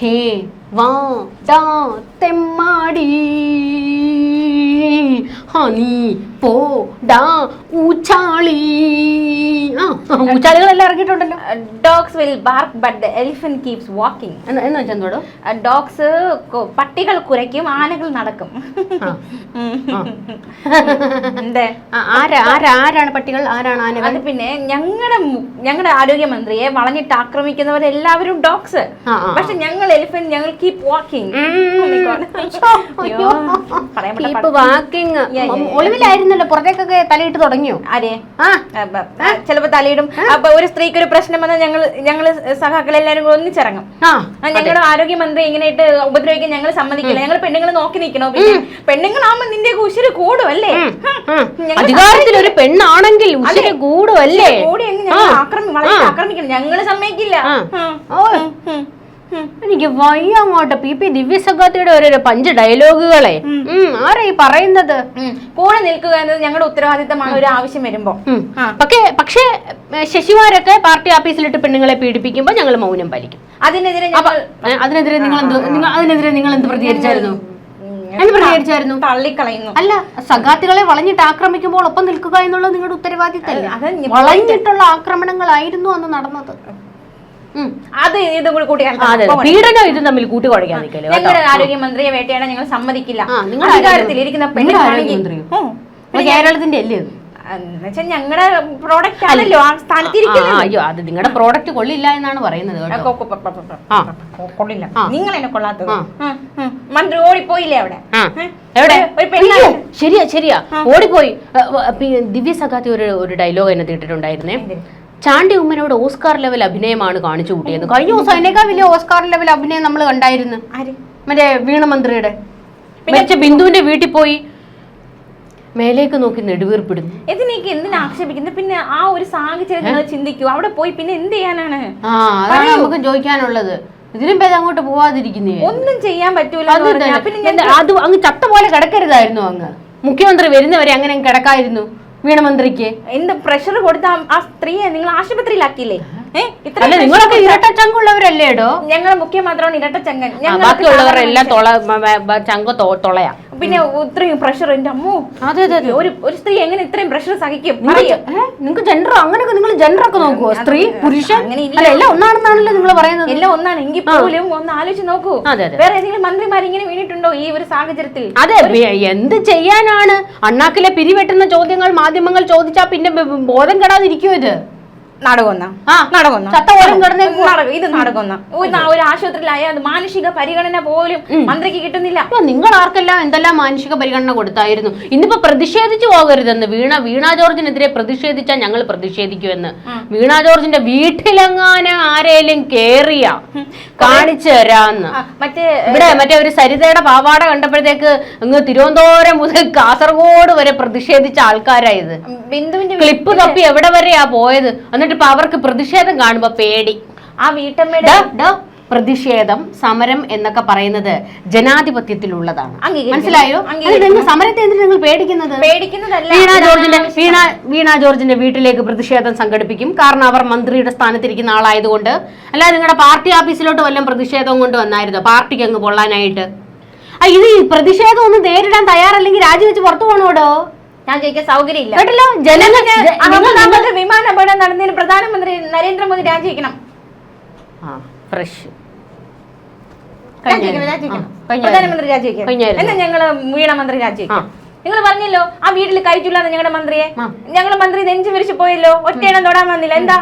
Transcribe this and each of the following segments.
ഹേ വാ ഡാ തെമ്മാടി ഹണി പോ ഡാ ഊച്ചാളി. ആ ഊച്ചാളികളെല്ലാം ഇറങ്ങിയിട്ടുണ്ടല്ലോ. Dogs will bark but the elephant keeps walking എന്ന് വെച്ചാൽ എന്തോടോ? ഡോഗ്സ് പട്ടികൾ കുരയ്ക്കും ആനകൾ നടക്കും. ആരാണ് പട്ടികൾ? ആരാണ് ആനകൾ? അത് പിന്നെ ഞങ്ങളുടെ ഞങ്ങളുടെ ആരോഗ്യമന്ത്രിയെ വളഞ്ഞിട്ട് ആക്രമിക്കുന്നവരെല്ലാവരും ഡോഗ്സ് ആ, ആ, ആ. പക്ഷെ ഞങ്ങൾ എലിഫന്റ് ഞങ്ങൾ കീപ് വാക്കിംഗ് അയ്യോ. ഒളിവിലായിരുന്നല്ലോ പുറത്തേക്കൊക്കെ തലയിട്ട് തുടങ്ങിയോ? അരേ ആ. ചിലപ്പോ തലയിടും. അപ്പൊ ഒരു സ്ത്രീക്ക് ഒരു പ്രശ്നം വന്നാൽ ഞങ്ങൾ ഞങ്ങൾ സഹാക്കളെല്ലാരും കൂടെ ഒന്നിച്ചിറങ്ങും. ഞങ്ങളുടെ ആരോഗ്യമന്ത്രി ഇങ്ങനെയിട്ട് ഉപദ്രവിക്കാൻ ഞങ്ങൾ സമ്മതിക്കില്ല. ഞങ്ങൾ പെണ്ണുങ്ങൾ നോക്കി നിൽക്കണോ? പിന്നെ പെണ്ണുങ്ങളാവുമ്പോ നിന്റെ ഉശിര് കൂടും അല്ലേ അധികാരത്തിൽ ഒരു പെണ്ണാണെങ്കിൽ കൂടും അല്ലേ കൂടി ആക്രമിക്കണം. ഞങ്ങൾ സമ്മതിക്കില്ല. എനിക്ക് വയ്യ അങ്ങോട്ട്. പി. പി. ദിവ്യസഖാത്തിയുടെ ഒരു പഞ്ച് ഡയലോഗുകളെ. ആരാ ഈ പറയുന്നത്? കൂടെ നിൽക്കുക എന്നത് ഞങ്ങളുടെ ഉത്തരവാദിത്തമാണ്. ഒരു ആവശ്യം വരുമ്പോ. പക്ഷേ പക്ഷേ ശശിമാരൊക്കെ പാർട്ടി ഓഫീസിലിട്ട് പെണ്ണുങ്ങളെ പീഡിപ്പിക്കുമ്പോൾ ഞങ്ങൾ മൗനം പാലിക്കും. അതിനെതിരെ അതിനെതിരെ നിങ്ങൾ എന്ത് നിങ്ങൾ അതിനെതിരെ നിങ്ങൾ എന്ത് പ്രതികരിച്ചായിരുന്നു? പ്രതികരിച്ചായിരുന്നു? തള്ളിക്കളയുന്നു. അല്ല സഖാത്തികളെ വളഞ്ഞിട്ട് ആക്രമിക്കുമ്പോൾ ഒപ്പം നിൽക്കുക എന്നുള്ളത് നിങ്ങളുടെ ഉത്തരവാദിത്തമല്ല വളഞ്ഞിട്ടുള്ള ആക്രമണങ്ങളായിരുന്നു അന്ന് നടന്നത്. അത് ഇതും കൂടി കൂട്ടി. പീഡനം ഇതും തമ്മിൽ കൂട്ടി കുഴക്കാൻ നിൽക്കല്ലേ. ഞങ്ങളുടെ ആരോഗ്യമന്ത്രിയെ വേട്ടയാടാൻ ഞങ്ങൾ സമ്മതിക്കില്ല. ആ, നിങ്ങളുടെ അധികാരത്തിൽ ഇരിക്കുന്ന. അപ്പൊ കേരളത്തിന്റെ അല്ലേ എന്നുവെച്ചാൽ ഞങ്ങളുടെ പ്രോഡക്റ്റ് ആണല്ലോ ആ സ്ഥാനത്തിരിക്കുന്നത് അയ്യോ അത് നിങ്ങളുടെ പ്രോഡക്റ്റ് കൊള്ളില്ല എന്നാണ് പറയുന്നത് കൊള്ളില്ല. നിങ്ങൾ എന്നെ കൊള്ളാത്തത്. മന്ത്രി ഓടിപ്പോയില്ലേ അവിടെ? എവിടെ? ശരിയാ ശരിയാ. ഓടിപ്പോയി. ദിവ്യ സഖാത്തി ഒരു ഒരു ഡയലോഗ് എന്നെ തീട്ടിട്ടുണ്ടായിരുന്നേ? ചാണ്ടി ഉമ്മനോട് ഓസ്കാർ ലെവൽ അഭിനയമാണ് കാണിച്ചു കൂട്ടിയത്. കഴിഞ്ഞ ദിവസം അതിനേക്കാൾ വലിയ ഓസ്കാർ ലെവൽ അഭിനയം നമ്മൾ കണ്ടായിരുന്നു. മറ്റേ വീണമന്ത്രിയുടെ. മരിച്ച ബിന്ദുവിന്റെ വീട്ടിൽ പോയി മേലേക്ക് നോക്കി നെടുവീർപ്പിടുന്നു. ഇതിനേക്ക് എന്തിനാ ആക്ഷേപിക്കുന്നത്? പിന്നെ ആ ഒരു സാഹചര്യം നിങ്ങൾ ചിന്തിക്കൂ. അവിടെ പോയി പിന്നെ എന്ത് ചെയ്യാനാണ്? ആ അതാണ് നമുക്ക് ചോദിക്കാനുള്ളത്. ഇതിനും പേര് അങ്ങോട്ട് പോവാതിരിക്കുന്നേ. ഒന്നും ചെയ്യാൻ പറ്റൂല അത് അങ്ങ് ചത്ത പോലെ കിടക്കരുതായിരുന്നു അങ്ങ്. മുഖ്യമന്ത്രി വരുന്നവരെ അങ്ങനെ കിടക്കായിരുന്നു. വീണമന്ത്രിക്ക് എന്ത് പ്രഷർ കൊടുത്ത ആ- സ്ത്രീയെ നിങ്ങൾ ആശുപത്രിയിലാക്കിയില്ലേ? അല്ല നിങ്ങളൊക്കെ ഇരട്ട ചങ്കുള്ളവരല്ലേടോ ഞങ്ങൾ മുഖ്യമന്ത്രിയാണ് ഇരട്ട ചങ്കൻ തൊള മ- ചങ്ക തൊളയാ. പിന്നെ ഇത്രയും പ്രഷർ എന്റെ അമ്മോ. അതെ അതെ ഒരു ഒരു സ്ത്രീ എങ്ങനെ ഇത്രയും പ്രഷർ സഹിക്കും? നിങ്ങൾക്ക് ജെൻഡർ അങ്ങനെയൊക്കെ നിങ്ങൾ ജെൻഡർ ഒക്കെ നോക്കുവോ സ്ത്രീ പുരുഷൻ. എല്ലാം ഒന്നാണെന്നാണല്ലോ നിങ്ങൾ പറയുന്നത്. എല്ലാം ഒന്നാണ്. എങ്കിൽ പോലും ഒന്ന് ആലോചിച്ച് നോക്കൂ. വേറെ ഏതെങ്കിലും മന്ത്രിമാർ ഇങ്ങനെ വീണിട്ടുണ്ടോ ഈ ഒരു സാഹചര്യത്തിൽ? അതെ എന്ത് ചെയ്യാനാണ്? അണ്ണാക്കിലെ പിരിവെട്ടുന്ന ചോദ്യങ്ങൾ മാധ്യമങ്ങൾ ചോദിച്ചാ പിന്നെ ബോധം കെടാതിരിക്കുമോ ഇത്? ഇത് ഒരു ആശുപത്രിയിലായ മാനുഷിക പരിഗണന പോലും മന്ത്രിക്ക് കിട്ടുന്നില്ല. നിങ്ങൾ ആർക്കെല്ലാം എന്തെല്ലാം മാനുഷിക പരിഗണന കൊടുത്തായിരുന്നു? ഇന്നിപ്പോ പ്രതിഷേധിച്ചു പോകരുതെന്ന് വീണ വീണ ജോർജിനെതിരെ പ്രതിഷേധിച്ചാൽ ഞങ്ങൾ പ്രതിഷേധിക്കുമെന്ന്. വീണ ജോർജിന്റെ വീട്ടിലെങ്ങാനും ആരേലും കേറിയ? കാണിച്ചു തരാന്ന്. മറ്റേ ഇവിടെ മറ്റേ ഒരു സരിതയുടെ പാവാട കണ്ടപ്പോഴത്തേക്ക് അങ്ങ് തിരുവനന്തപുരം മുതൽ കാസർഗോഡ് വരെ പ്രതിഷേധിച്ച ആൾക്കാരായത് ബിന്ദുവിന്റെ ക്ലിപ്പ് തപ്പി എവിടെ വരെയാ പോയത്? എന്നിട്ട് ഇപ്പൊ അവർക്ക് പ്രതിഷേധം കാണുമ്പോ പേടി. ആ വീട്ടമ്മയുടെ പ്രതിഷേധം സമരം എന്നൊക്കെ പറയുന്നത് ജനാധിപത്യത്തിലുള്ളതാണ്. മനസ്സിലായോ? സമരത്തെ നിങ്ങൾ പേടിക്കുന്നത്? വീണ ജോർജിന്റെ വീണ വീണ ജോർജിന്റെ വീട്ടിലേക്ക് പ്രതിഷേധം സംഘടിപ്പിക്കും. കാരണം അവർ മന്ത്രിയുടെ സ്ഥാനത്തിരിക്കുന്ന ആളായതുകൊണ്ട്. അല്ല നിങ്ങളുടെ പാർട്ടി ഓഫീസിലോട്ട് വല്ലതും പ്രതിഷേധം കൊണ്ട് വന്നായിരുന്നോ പാർട്ടിക്ക് അങ്ങ് കൊള്ളാനായിട്ട് ഇത് പ്രതിഷേധം ഒന്നും നേരിടാൻ തയ്യാറല്ലെങ്കിൽ രാജിവെച്ച് പുറത്തു പോകണോടോ ഞാൻ ചോദിക്കാൻ സൗകര്യം ഇല്ല കേട്ടല്ലോ? ജനങ്ങൾ ജ- നിങ്ങൾ- അഹമ്മദാബാദ് വിമാന അപകടം നടന്നതിന് പ്രധാനമന്ത്രി നരേന്ദ്രമോദി രാജിവെക്കണം. ഫ്രഷ്. പ്രധാനമന്ത്രി രാജിവെക്കണം. എന്നാ ഞങ്ങൾ വീണ മന്ത്രി രാജിവെക്കണം നിങ്ങൾ പറഞ്ഞല്ലോ ആ വീട്ടിൽ കഴിച്ചില്ലാന്ന് ഞങ്ങളുടെ മന്ത്രിയെ. ഞങ്ങളുടെ മന്ത്രി നെഞ്ചു വിരിച്ചു പോയല്ലോ ഒറ്റയിടം തൊടാൻ വന്നില്ല. എന്താ?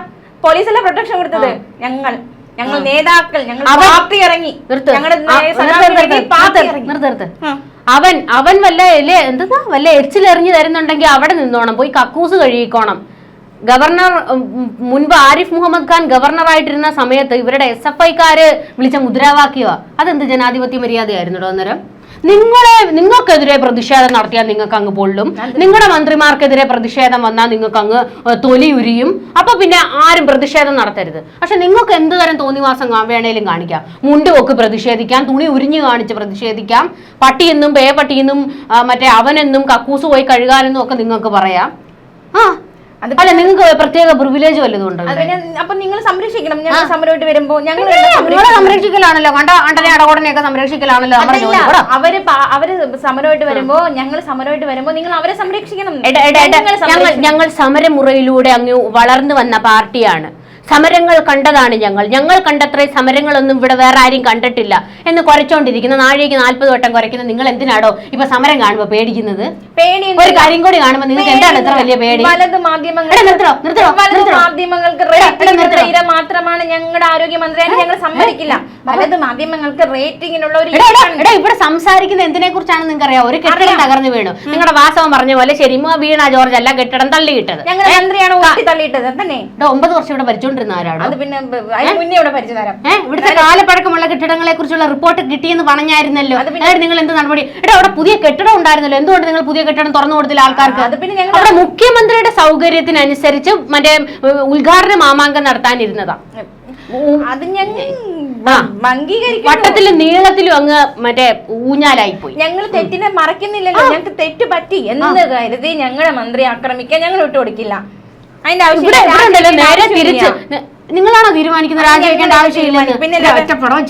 പോലീസല്ല പ്രൊട്ടക്ഷൻ കൊടുത്തത്? ഞങ്ങൾ. ഞങ്ങൾ നേതാക്കൾ ഞങ്ങൾ ഇറങ്ങി. ഞങ്ങളുടെ അവൻ അവൻ വല്ല എന്താ വല്ല എരിച്ചിലെറിഞ്ഞു തരുന്നുണ്ടെങ്കിൽ അവിടെ നിന്നോണം പോയി കക്കൂസ് കഴുകിക്കോണം. ഗവർണർ മുൻപ് ആരിഫ് മുഹമ്മദ് ഖാൻ ഗവർണറായിട്ടിരുന്ന സമയത്ത് ഇവരുടെ എസ് എഫ് ഐക്കാര് വിളിച്ച മുദ്രാവാക്യമാ അതെന്ത് ജനാധിപത്യ മര്യാദയായിരുന്നു അന്നേരം? നിങ്ങളെ നിങ്ങൾക്കെതിരെ പ്രതിഷേധം നടത്തിയാൽ നിങ്ങൾക്ക് അങ്ങ് പൊള്ളും. നിങ്ങളുടെ മന്ത്രിമാർക്കെതിരെ പ്രതിഷേധം വന്നാൽ നിങ്ങൾക്ക് അങ്ങ് തൊലി ഉരിയും അപ്പൊ പിന്നെ ആരും പ്രതിഷേധം നടത്തരുത്. പക്ഷെ നിങ്ങൾക്ക് എന്ത് തരം തോന്നിവാസം വേണേലും കാണിക്കാം. മുണ്ട് ഒക്കെ പ്രതിഷേധിക്കാം തുണി ഉരിഞ്ഞു കാണിച്ച് പ്രതിഷേധിക്കാം. പട്ടിയെന്നും പേ പട്ടിയെന്നും ആ, മറ്റേ അവനെന്നും കക്കൂസ് പോയി കഴുകാനെന്നും ഒക്കെ നിങ്ങൾക്ക് പറയാം. ആ അല്ല നിങ്ങൾക്ക് പ്രത്യേക പ്രിവിലേജ് വല്ലതും ഉണ്ടോ അപ്പൊ നിങ്ങൾ സംരക്ഷിക്കണം. ഞങ്ങൾ സമരമായിട്ട് വരുമ്പോ ഞങ്ങൾ നിങ്ങളെ സംരക്ഷിക്കലാണല്ലോ. കണ്ട അണ്ടനെ അടകോടനെയൊക്കെ സംരക്ഷിക്കലാണല്ലോ. അവർ അവർ സമരമായിട്ട് വരുമ്പോ ഞങ്ങൾ സമരമായിട്ട് വരുമ്പോ നിങ്ങൾ അവരെ സംരക്ഷിക്കണം. ഞങ്ങൾ സമരമുറയിലൂടെ അങ്ങ് വളർന്നു വന്ന പാർട്ടിയാണ്. സമരങ്ങൾ കണ്ടതാണ് ഞങ്ങൾ. ഞങ്ങൾ കണ്ടത്ര സമരങ്ങളൊന്നും ഇവിടെ വേറെ ആരും കണ്ടിട്ടില്ല എന്ന് കുറച്ചോണ്ടിരിക്കുന്ന. നാഴേക്ക് നാൽപ്പത് വട്ടം കുറയ്ക്കുന്ന. നിങ്ങൾ എന്തിനാടോ ഇപ്പൊ സമരം കാണുമ്പോ പേടിക്കുന്നത്? പേടി ഒരു കാര്യം കൂടി കാണുമ്പോ നിങ്ങൾക്ക് എന്താണ് ഇത്ര വലിയ പേടി? വലത് മാധ്യമങ്ങൾക്ക് മാത്രമാണ് ഞങ്ങളുടെ ആരോഗ്യമന്ത്രിയായിട്ട് ഞങ്ങൾ സമ്മതിക്കില്ല. വലത് മാധ്യമങ്ങൾക്ക് റേറ്റിംഗിനുള്ള ഒരു ഇവിടെ സംസാരിക്കുന്ന എന്തിനെ കുറിച്ചാണ് നിങ്ങൾക്ക് അറിയാം ഒരു കെട്ടിടം തകർന്നു വീണു. നിങ്ങളുടെ വാസവം പറഞ്ഞ പോലെ ശരി ഉമ്മ വീണ ജോർജ് അല്ല കെട്ടിടം തള്ളിയിട്ടത്. ഞങ്ങളുടെ മന്ത്രിയാണ് തള്ളിയിട്ടത്. തന്നെ ഒമ്പത് വർഷം ഇവിടെ ഭരിച്ചോണ്ടിരുന്ന ആരാണോ? അത് പിന്നെ ബ- അതിന് മുന്നേ ഇവിടെ പരിചയം തരാം ഏഹ് ഇവിടുത്തെ കാലപ്പഴക്കമുള്ള കെട്ടിടങ്ങളെ കുറിച്ചുള്ള റിപ്പോർട്ട് കിട്ടിയെന്ന് പറഞ്ഞായിരുന്നല്ലോ. അതായത് നിങ്ങൾ എന്ത് നടപടി? എടാ അവിടെ പുതിയ കെട്ടിടം ഉണ്ടായിരുന്നല്ലോ. എന്തുകൊണ്ട് നിങ്ങൾ പുതിയ കെട്ടിടം തുറന്നു കൊടുത്തില്ല ആൾക്കാർക്ക്? അത് പിന്നെ ഞങ്ങൾ അവിടെ മുഖ്യമന്ത്രിയുടെ സൗകര്യത്തിനനുസരിച്ച് മറ്റേ ഉദ്ഘാടന മാമാങ്കം നടത്താനിരുന്നതാ. അത് ഞങ്ങൾ വട്ടത്തിലും നീളത്തിലും അങ്ങ് മറ്റേ ഊഞ്ഞാലായി പോയി ഞങ്ങൾ തെറ്റിനെ മറക്കുന്നില്ലല്ലോ ഞങ്ങൾക്ക് തെറ്റ് പറ്റി എന്ന് കരുതി ഞങ്ങളെ മന്ത്രി ആക്രമിക്കാൻ ഞങ്ങൾ വിട്ടുകൊടുക്കില്ല. അതിന്റെ ഇവിടെ നേരെ. തിരിച്ച് നിങ്ങളാണോ തീരുമാനിക്കുന്നത്? രാജിവെക്കേണ്ട ആവശ്യമില്ല പിന്നെ ഒറ്റ പടം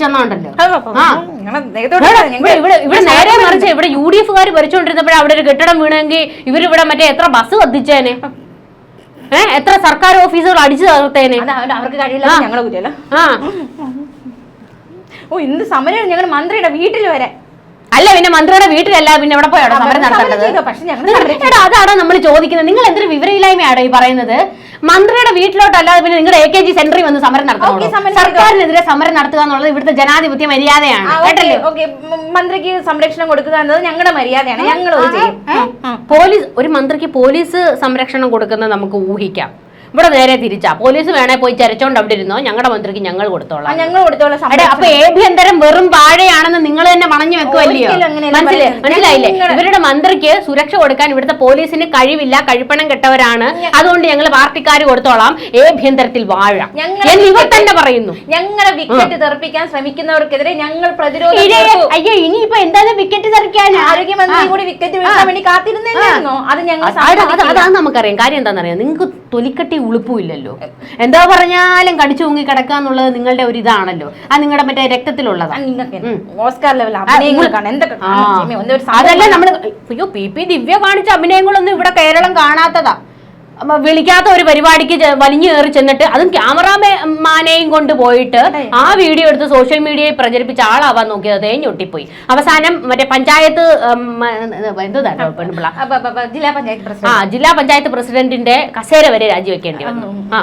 ദേഹത്തോട്ട് ഇവിടെ നേരെ മറിച്ച് ഇവിടെ യു ഡി എഫുകാർ ഭരിച്ചുകൊണ്ടിരുന്നപ്പോഴേ അവിടെ ഒരു കെട്ടിടം വീണെങ്കിൽ ഇവരിവിടെ മറ്റേ എത്ര ബസ് കത്തിച്ചേനെ? ഏഹ് എത്ര സർക്കാർ ഓഫീസുകൾ അടിച്ചു തകർത്തേനെ? അവർക്ക് കഴിയില്ല ഞങ്ങളെ കുറ്റല്ലോ ആ. ഓ ഇന്ന് സമരം ഞങ്ങൾ മന്ത്രിയുടെ വീട്ടിൽ വരെ. അല്ല പിന്നെ മന്ത്രിയുടെ വീട്ടിലല്ല പിന്നെ എവിടെ പോയാണോ സമരം നടത്തേണ്ടത്? എടാ അതാണോ നമ്മൾ ചോദിക്കുന്നത്? നിങ്ങൾ എന്തൊരു വിവരമില്ലായ്മയാണോ ഈ പറയുന്നത്? മന്ത്രിയുടെ വീട്ടിലോട്ടല്ലാതെ പിന്നെ നിങ്ങളുടെ എ കെ ജി സെന്ററിൽ വന്ന് സമരം ഓക്കേ, നടത്തണോ? സമരം സർക്കാരിനെതിരെ സമരം നടത്തുക എന്നുള്ളത് ഇവിടുത്തെ ജനാധിപത്യ മര്യാദയാണ്. കേട്ടല്ലേ? ഓക്കെ മന്ത്രിക്ക് സംരക്ഷണം കൊടുക്കുക എന്നത് ഞങ്ങളുടെ മര്യാദയാണ്. ഞങ്ങൾ പോലീസ് ഒരു മന്ത്രിക്ക് പോലീസ് സംരക്ഷണം കൊടുക്കുന്നത് നമുക്ക് ഊഹിക്കാം. ഇവിടെ നേരെ തിരിച്ചാ. പോലീസ് വേണേ പോയി ചരച്ചോണ്ട് അവിടെ ഇരുന്നോ. ഞങ്ങളുടെ മന്ത്രിക്ക് ഞങ്ങൾ കൊടുത്തോളാം. ഞങ്ങൾ കൊടുത്തോളാം. സംരക്ഷണം. അപ്പൊ ഏഭ്യന്തരം വെറും വാഴയാണെന്ന് നിങ്ങൾ തന്നെ മണഞ്ഞു വെക്കുമല്ലയോ ഒരിക്കലും അങ്ങനെയല്ല. മനസ്സിലായി പറയുന്നത്. മനസ്സിലായില്ലേ? ഇവരുടെ മന്ത്രിക്ക് സുരക്ഷ കൊടുക്കാൻ ഇവിടുത്തെ പോലീസിന് കഴിവില്ല കഴിപ്പണം കെട്ടവരാണ്. അതുകൊണ്ട് ഞങ്ങൾ പാർട്ടിക്കാർ കൊടുത്തോളാം. ഏഭ്യന്തരത്തിൽ വാഴ. ഞങ്ങൾ- എന്ന് ഇവർ തന്നെ പറയുന്നു. ഞങ്ങളെ വിക്കറ്റ് തെറിപ്പിക്കാൻ ശ്രമിക്കുന്നവർക്കെതിരെ ഞങ്ങൾ പ്രതിരോധം തീർത്തു. അയ്യോ ഇനിയിപ്പോ എന്തായാലും വിക്കറ്റ് തെറിക്കാനാ ആരോഗ്യമന്ത്രി കൂടി വിക്കറ്റ് വീഴ്ത്താൻ വേണ്ടി കാത്തിരുന്നോ അത് ഞങ്ങൾ സമ്മതിക്കില്ല. അതാണ് നമുക്കറിയാം. കാര്യം എന്താണെന്നറിയാം? നിങ്ങൾക്ക് തൊലിക്കട്ടി ഉളുപ്പുമില്ലല്ലോ. എന്താ പറഞ്ഞാലും കടിച്ചു മുങ്ങി കിടക്കുക എന്നുള്ളത് നിങ്ങളുടെ ഒരു ഇതാണല്ലോ. അത് നിങ്ങളുടെ മറ്റേ ആ, രക്തത്തിലുള്ളതാണ് ആ. അതല്ല നമ്മൾ അയ്യോ പി പി ദിവ്യ കാണിച്ച അഭിനയങ്ങളൊന്നും ഇവിടെ കേരളം കാണാത്തതാ. വിളിക്കാത്ത ഒരു പരിപാടിക്ക് വലിഞ്ഞു കയറി ചെന്നിട്ട് അതും ക്യാമറമാനെയും കൊണ്ട് പോയിട്ട് ആ വീഡിയോ എടുത്ത് സോഷ്യൽ മീഡിയയിൽ പ്രചരിപ്പിച്ച ആളാവാൻ നോക്കിയത് തേഞ്ഞൊട്ടിപ്പോയി അവസാനം മറ്റേ പഞ്ചായത്ത് എന്താണ് പെൺപിള്ള? ജില്ലാ പഞ്ചായത്ത് ആ ജില്ലാ പഞ്ചായത്ത് പ്രസിഡന്റിന്റെ കസേര വരെ രാജിവെക്കേണ്ടി വന്നു. ആ.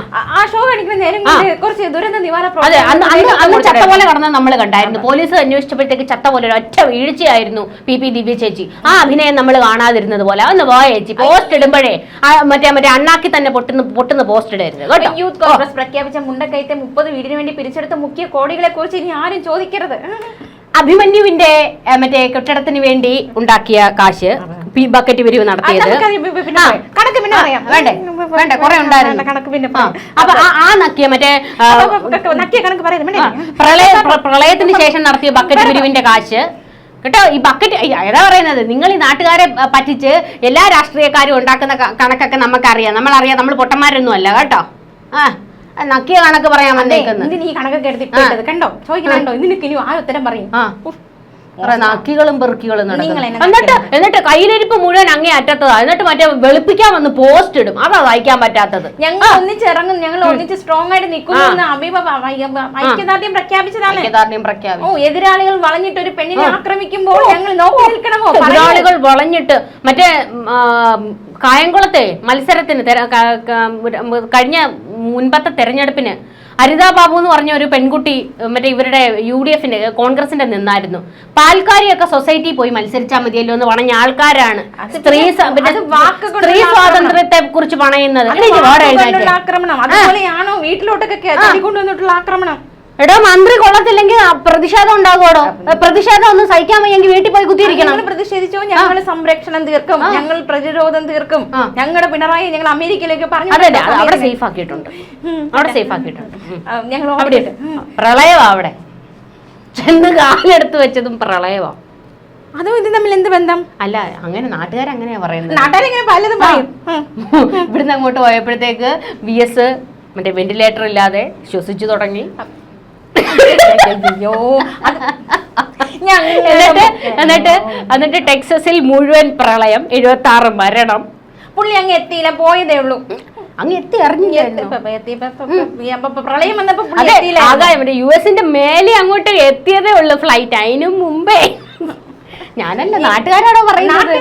ഷോ കാണിക്കുന്ന നേരം കുറച്ച് ദുരന്ത നിവാരണ അതെ അന്ന് അന്ന് ചത്ത പോലെ കടന്ന നമ്മൾ കണ്ടായിരുന്നു. പോലീസ് അന്വേഷിച്ചപ്പോഴത്തേക്ക് ചത്ത പോലെ ഒറ്റ വീഴ്ചയായിരുന്നു പി പി ദിവ്യ ചേച്ചി. ആ അഭിനയം നമ്മൾ കാണാതിരുന്നത് പോലെ. അന്ന് പോയ ചേച്ചി പോസ്റ്റ് ഇടുമ്പോഴേ മറ്റേ മറ്റേ അണ്ണാക്കി തന്നെ പൊട്ടുന്ന പൊട്ടുന്ന പോസ്റ്റ് ഇടരുത് കേട്ടോ. യൂത്ത് കോൺഗ്രസ് പ്രഖ്യാപിച്ച മുണ്ടക്കയത്തെ മുപ്പത് വീടിന് വേണ്ടി പിരിച്ചെടുത്ത മുഖ്യ കോടികളെ കുറിച്ച് ഇനി ആരും ചോദിക്കരുത്. അഭിമന്യുവിന്റെ മറ്റേ കെട്ടിടത്തിന് വേണ്ടി ഉണ്ടാക്കിയ കാശ് ബക്കറ്റ് പിരിവ് നടത്തിയത്. കണക്ക് പിന്നെ പറയാം. വേണ്ടേ? വേണ്ട? കുറെ ഉണ്ടായിരുന്നു. കണക്ക് പിന്നെ. അപ്പൊ ആ- നക്കിയ മറ്റേ നക്കിയ കണക്ക് പറയുന്നത് പ്രളയ പ്രളയത്തിന് ശേഷം നടത്തിയ ബക്കറ്റ് പിരിവിന്റെ കാശ് കേട്ടോ ഈ ബക്കറ്റ് ഏതാ പറയുന്നത്? നിങ്ങൾ ഈ നാട്ടുകാരെ പറ്റിച്ച് എല്ലാ രാഷ്ട്രീയക്കാരും ഉണ്ടാക്കുന്ന കണക്കൊക്കെ നമുക്കറിയാം നമ്മളറിയാം നമ്മൾ പൊട്ടന്മാരൊന്നും അല്ല കേട്ടോ. ആ നക്കിയ കണക്ക് പറയാൻ വന്നേക്കുന്നു എന്തിന് ഈ കണക്കൊക്കെ എടുത്തിട്ടുണ്ട് കണ്ടോ ഇട്ടത് കണ്ടോ? ചോദിക്കണോ ഇതിനൊക്കെ ഇനി ആ ഉത്തരം പറയും. നക്കികളും പെറുക്കികളും നടക്കും എന്നിട്ട് എന്നിട്ട് കയ്യിലിരിപ്പ് മുഴുവൻ അങ്ങേ അറ്റത്തതാ. എന്നിട്ട് മറ്റേ വെളുപ്പിക്കാൻ വന്ന് പോസ്റ്റ് ഇടും. അതാ വായിക്കാൻ പറ്റാത്തത്. ഞങ്ങൾ ഒന്നിച്ച് ഇറങ്ങും. ഞങ്ങൾ ഒന്നിച്ച് സ്ട്രോങ് ആയിട്ട് നിൽക്കുന്നു ഐക്യദാർഢ്യം പ്രഖ്യാപിച്ചതാണ്. ഐക്യദാർഢ്യം പ്രഖ്യാപിച്ചു. ഓ എതിരാളികൾ വളഞ്ഞിട്ട് ഒരു പെണ്ണിനെ ആക്രമിക്കുമ്പോൾ ഞങ്ങൾ നോക്കി നിൽക്കണമോ? എതിരാളികൾ വളഞ്ഞിട്ട് മറ്റേ കായംകുളത്തെ മത്സരത്തിന് കഴിഞ്ഞ മുൻപത്തെ തെരഞ്ഞെടുപ്പിന് അരിതാ ബാബു എന്ന് പറഞ്ഞ ഒരു പെൺകുട്ടി മറ്റേ ഇവരുടെ യു ഡി എഫിന്റെ കോൺഗ്രസിന്റെ നിന്നായിരുന്നു. പാൽക്കാരിയൊക്കെ സൊസൈറ്റി പോയി മത്സരിച്ചാൽ മതിയല്ലോ എന്ന് പറഞ്ഞ ആൾക്കാരാണ്. സ്ത്രീ സ്ത്രീ സ്വാതന്ത്ര്യത്തെ കുറിച്ച് പണയുന്നത് എഴുന്നേറ്റ്. ആക്രമണം. അതുപോലെയാണോ വീട്ടിലോട്ടൊക്കെ ആക്രമണം? എടോ മന്ത്രി കൊള്ളത്തില്ലെങ്കിൽ പ്രതിഷേധം ഉണ്ടാകുമോ പ്രതിഷേധം ഒന്നും സഹിക്കാൻ വയ്യെങ്കിൽ വീട്ടിൽ പോയി കുത്തിയിരിക്കണം. പ്രതിഷേധിച്ചോ? ഞങ്ങൾ സംരക്ഷണം തീർക്കും. ഞങ്ങൾ പ്രതിരോധം തീർക്കും. ഞങ്ങളുടെ പിണറായി ഞങ്ങൾ അമേരിക്കയിലേക്ക് പറഞ്ഞു അവിടെ സേഫ് ആക്കിയിട്ടുണ്ട് അവിടെ സേഫ് ആക്കിയിട്ടുണ്ട് ഞങ്ങൾ അവിടെ പ്രളയവാ അവിടെ. ചെന്ന് കാലെടുത്ത് വെച്ചതും പ്രളയമാ അതും ഇത് തമ്മിൽ എന്ത് ബന്ധം? അല്ല അങ്ങനെ നാട്ടുകാരങ്ങനെയാ പറയുന്നത്. നാട്ടുകാരെങ്ങനെ പലതും പറയും. ഇവിടുന്ന് അങ്ങോട്ട് പോയപ്പോഴത്തേക്ക് വി എസ് മറ്റേ വെന്റിലേറ്റർ ഇല്ലാതെ ശ്വസിച്ചു തുടങ്ങി. അയ്യോ. എന്നിട്ട് എന്നിട്ട് എന്നിട്ട് ടെക്സസിൽ മുഴുവൻ പ്രളയം എഴുപത്തി ആറ് മരണം. പുള്ളി അങ്ങ് എത്തിയില്ല പോയതേ ഉള്ളൂ. അങ്ങ് എത്തി അറിഞ്ഞില്ല യു എസിന്റെ മേലെ അങ്ങോട്ട് എത്തിയതേ ഉള്ളു ഫ്ലൈറ്റ്. അതിനു മുമ്പേ. ഞാനല്ല നാട്ടുകാരാണോ പറയുന്നത്.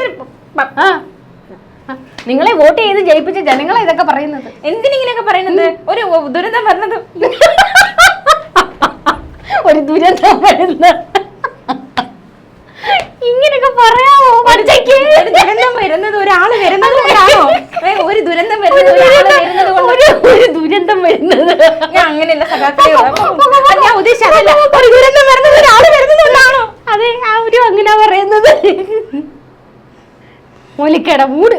നിങ്ങളെ വോട്ട് ചെയ്ത് ജയിപ്പിച്ച ജനങ്ങളെ ഇതൊക്കെ പറയുന്നത്. എന്തിനെ പറയുന്നത്? ഒരു ദുരന്തം വരുന്നത് ഒരു ദുരന്തം വരുന്ന. ഇങ്ങനെയൊക്കെ പറയാമോ പച്ചയ്ക്ക് ഒരു ദുരന്തം വരുന്നത് ഒരാൾ വരുന്നത് കൊണ്ടാണോ? ഏ, ഒരു ദുരന്തം വരുന്നത് ഒരാൾ വരുന്നത് കൊണ്ട് ഒരു ഒരു ദുരന്തം വരുന്നത്. ഞാൻ അങ്ങനെയല്ല സഖാക്കളെ ഞാൻ ഉദ്ദേശിച്ചതല്ല. ഒരു ദുരന്തം വരുന്നത് ഒരാൾ വരുന്നത് കൊണ്ടാണോ? അതെ അവരും അങ്ങനെ പറയുന്നത്. മൂലിക്കട മൂട്.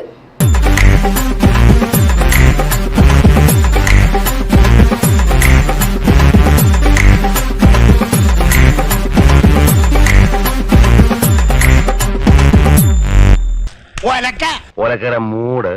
ഒലക്കര മൂട്